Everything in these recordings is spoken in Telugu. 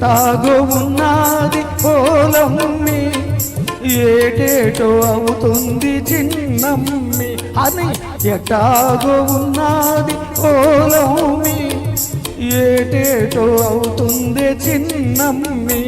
తాగు ఉన్నది ఓలమ్మి ఏటేటో అవుతుంది చిన్నమ్మి. అని ఎటాగో ఉన్నది ఓలమ్మి ఏటేటో అవుతుంది చిన్నమ్మి.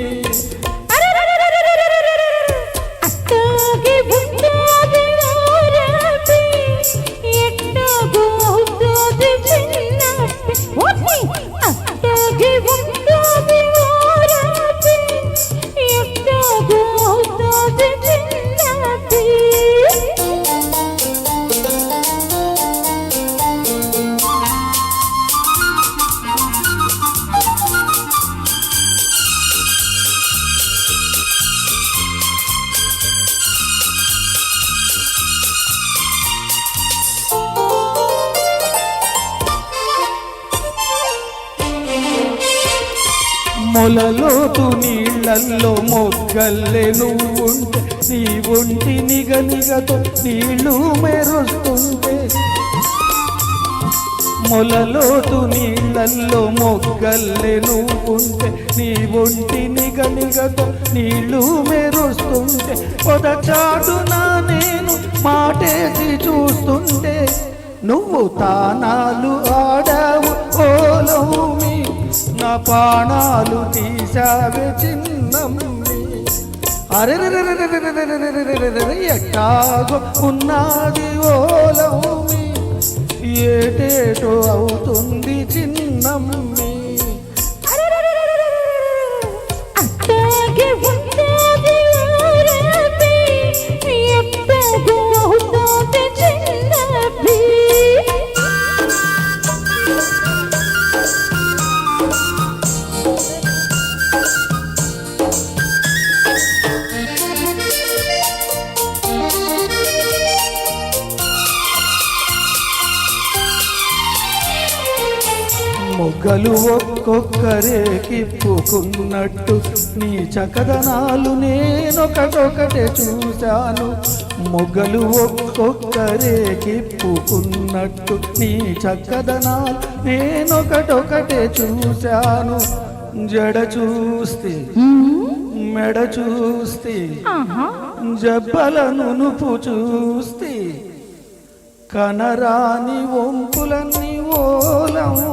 మొలలోతు నీళ్ళల్లో మొగ్గల్లే నువ్వుంటే నీ ఒంటి నిగ నిగతో నీళ్ళు మెరుస్తుంటే. మొలలోతు నీళ్ళల్లో మొగ్గల్లే నువ్వుంటే నీ ఒంటి నిగ నిగతో నీళ్ళు మెరుస్తుంటే. పొదచాటున నేను మాటేసి చూస్తుంటే నువ్వు తానాలు ఆడావు ఓలౌమి పాణాలు తీసావే చిన్నమ్మి. అరే ఎట్టాగో ఉన్నది ఓలౌమి ఏటేటో అవుతుంది చిన్నమ్మి. మొగ్గలు ఒక్కొక్కరే కిప్పుకున్నట్టు నీ చకదనాలు నేనొకటొకటే చూశాను. మొగ్గలు ఒక్కొక్కరే కిప్పుకున్నట్టు నీ చక్కదనాలు నేనొకటొకటే చూశాను. జడ చూస్తే మెడ చూస్తే జబ్బల నునుపు చూస్తే కనరాని వంపులన్నీ ఓలమ్మి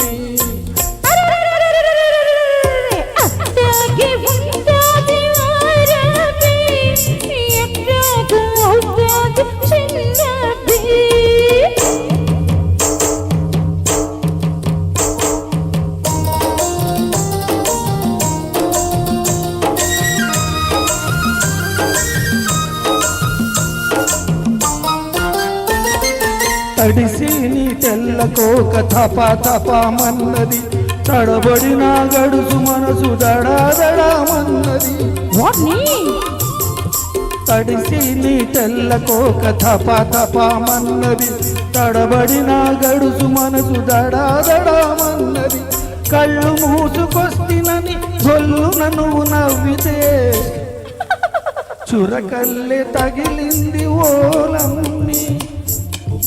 తడిసి నీ తెల్లకోక తప తపమన్నది తడబడిన గడుసు మనసు దడాదడామన్నది తడిసి నీ తెల్లకోక తప తపమన్నది తడబడిన గడుసు మనసు దడాదడామన్నది కళ్ళు మూసుకొస్తినని గొల్లున నువ్వు నవ్వితే. చురకల్లె తగిలింది ఓలమ్మి